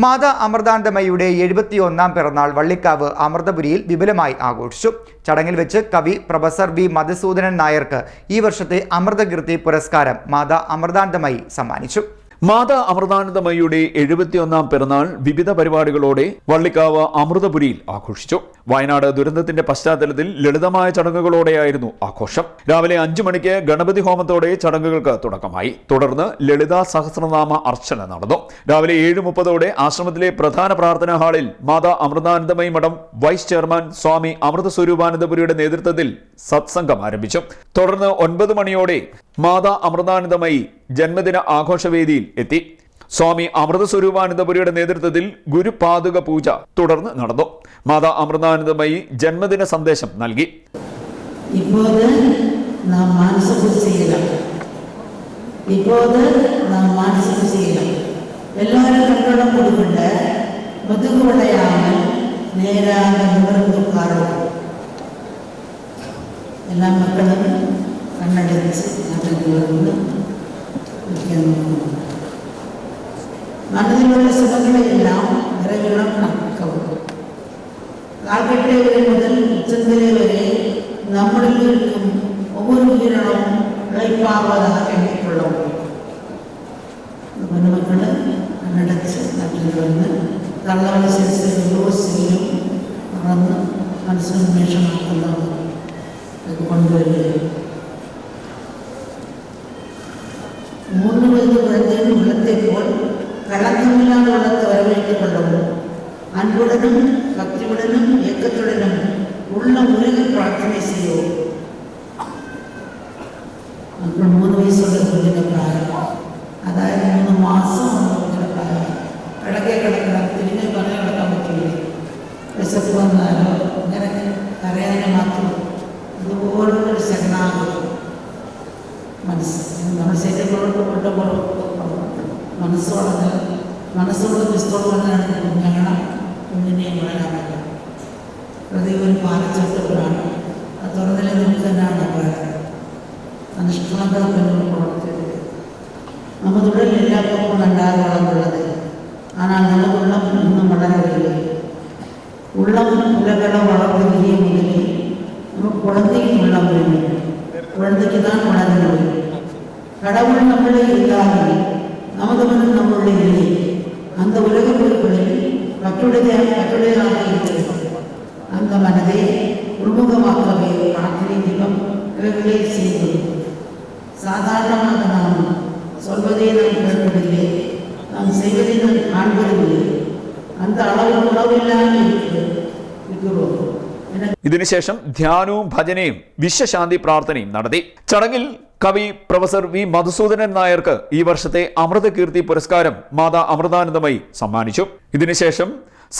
മാതാ അമൃതാനന്ദമയുടെ എഴുപത്തിയൊന്നാം പിറന്നാൾ വള്ളിക്കാവ് അമൃതപുരിയിൽ വിപുലമായി ആഘോഷിച്ചു. ചടങ്ങിൽ വെച്ച് കവി പ്രൊഫസർ വി മധുസൂദനൻ നായർക്ക് ഈ വർഷത്തെ അമൃതകീർത്തി പുരസ്കാരം മാതാ അമൃതാനന്ദമയി സമ്മാനിച്ചു. മാതാ അമൃതാനന്ദമയുടെ എഴുപത്തിയൊന്നാം പിറന്നാൾ വിവിധ പരിപാടികളോടെ വള്ളിക്കാവ് അമൃതപുരിയിൽ ആഘോഷിച്ചു. വയനാട് ദുരന്തത്തിന്റെ പശ്ചാത്തലത്തിൽ ലളിതമായ ചടങ്ങുകളോടെയായിരുന്നു ആഘോഷം. രാവിലെ അഞ്ചു മണിക്ക് ഗണപതി ഹോമത്തോടെ ചടങ്ങുകൾക്ക് തുടക്കമായി. തുടർന്ന് ലളിതാ സഹസ്രനാമ അർച്ചന നടന്നു. രാവിലെ ഏഴ് മുപ്പതോടെ ആശ്രമത്തിലെ പ്രധാന പ്രാർത്ഥനാ ഹാളിൽ മാതാ അമൃതാനന്ദമയി മഠം വൈസ് ചെയർമാൻ സ്വാമി അമൃത സ്വരൂപാനന്ദപുരിയുടെ നേതൃത്വത്തിൽ സത്സംഗം ആരംഭിച്ചു. തുടർന്ന് ഒൻപത് മണിയോടെ മാതാ അമൃതാനന്ദമയി ജന്മദിന ആഘോഷവേദിയിൽ എത്തി സ്വാമി അമൃത സ്വരൂപാനന്ദപുരിയുടെ നേതൃത്വത്തിൽ ഗുരുപാതുക പൂജ തുടർന്ന് നടന്നു മാതാ അമൃതാനന്ദമയി ജന്മദിന സന്ദേശം നൽകി இப்போது நாம் மானச பூஜை செய்யலாம் இப்போது நாம் மானச பூஜை ಕನ್ನಡ ತಿಳಿಸಿ ಮಾತಾಡಿರುವುದನ್ನು மனதில் உள்ள சுகங்களை எல்லாம் விரைவிடம் நமக்கவும் கால்கட்டை வரை முதல் உச்சந்திலே வரை நம்முடன் இருக்கும் ஒவ்வொரு உயிரினமும் உழைப்பாவதாக எண்ணிக்கொள்ள வேண்டும் மணமக்களை நடத்தி நன்றிலிருந்து நல்லவன சிறுசோ செய்யும் மனசு நிமிஷமாக கொண்டு வருகிறேன் முன்னுவது உலகத்தின் உள்ளத்தை போல் கலக்கமில்லாத உள்ளத்தை வரவேற்றுக் கொள்ளவும் அன்புடனும் பக்தியுடனும் இயக்கத்துடனும் உள்ள முறையில் பிரார்த்தனை செய்யவும் அப்புறம் மூணு வயசுள்ள குழந்தை பிராயம். அதாவது மூணு மாசம் பிராயம். கிழக்கே கிடக்கிறாங்க திரும்பி பணம் கிடக்க முடியல. விசப்பு வந்தாலும் எனக்கு கரையான மாற்றம் இது ஓரோ சகனாகும் மனசு മനസ്സ് നമ്മുടെ ശരീരങ്ങളോട് കൊണ്ടുമ്പോൾ മനസ്സോടെ മനസ്സോട് ക്രിസ്തോട് വന്നാണ് കുഞ്ഞുങ്ങളെ കുഞ്ഞിനെയും വളരാൻ പ്രതി ഒരു പാലച്ചട്ടപ്പോഴാണ് അത് തുറന്നിലെ നമുക്ക് തന്നെയാണ് പറയുന്നത് അനുഷ്ഠാനത പിന്നിൽ പ്രവർത്തിച്ചത് நமது உடல் எல்லா பக்கமும் நன்றாக வளர்ந்துள்ளது ஆனால் நமது உள்ளம் இன்னும் வளரவில்லை உள்ளம் உலகள வளர்ந்து விரிய முதலில் நம்ம குழந்தையின் உள்ளம் வேண்டும் குழந்தைக்கு தான் வளர முடியும் கடவுள் நம்மளே இருந்தாலும் நமது மனம் நம்மளுடைய இல்லை அந்த உலக பொருட்களில் கட்டுடைய கட்டுடையதாக இருக்கிறது அந்த மனதை உள்முகமாக்கவே பிரார்த்தனை தீபம் இவைகளே செய்தது சாதாரணமாக நாம் சொல்வதை நாம் கேட்பதில்லை நாம் செய்வதை நாம் காண்பதில்லை அந்த அளவு உணவில்லாமல் இருக்கிறது இருக்கிறோம் எனக்கு ഇതിനുശേഷം ധ്യാനവും ഭജനയും വിശ്വശാന്തി പ്രാർത്ഥനയും നടത്തി ചടങ്ങിൽ കവി പ്രൊഫസർ വി മധുസൂദനൻ നായർക്ക് ഈ വർഷത്തെ അമൃതകീർത്തി പുരസ്കാരം മാതാ അമൃതാനന്ദമയി സമ്മാനിച്ചു. ഇതിനുശേഷം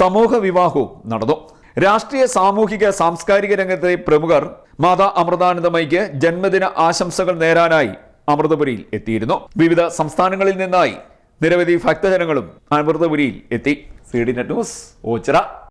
സമൂഹ വിവാഹവും നടന്നു. രാഷ്ട്രീയ സാമൂഹിക സാംസ്കാരിക രംഗത്തെ പ്രമുഖർ മാതാ അമൃതാനന്ദമയ്ക്ക് ജന്മദിന ആശംസകൾ നേരാനായി അമൃതപുരിയിൽ എത്തിയിരുന്നു. വിവിധ സംസ്ഥാനങ്ങളിൽ നിന്നായി നിരവധി ഭക്തജനങ്ങളും അമൃതപുരിയിൽ എത്തി. C D net news Ochira.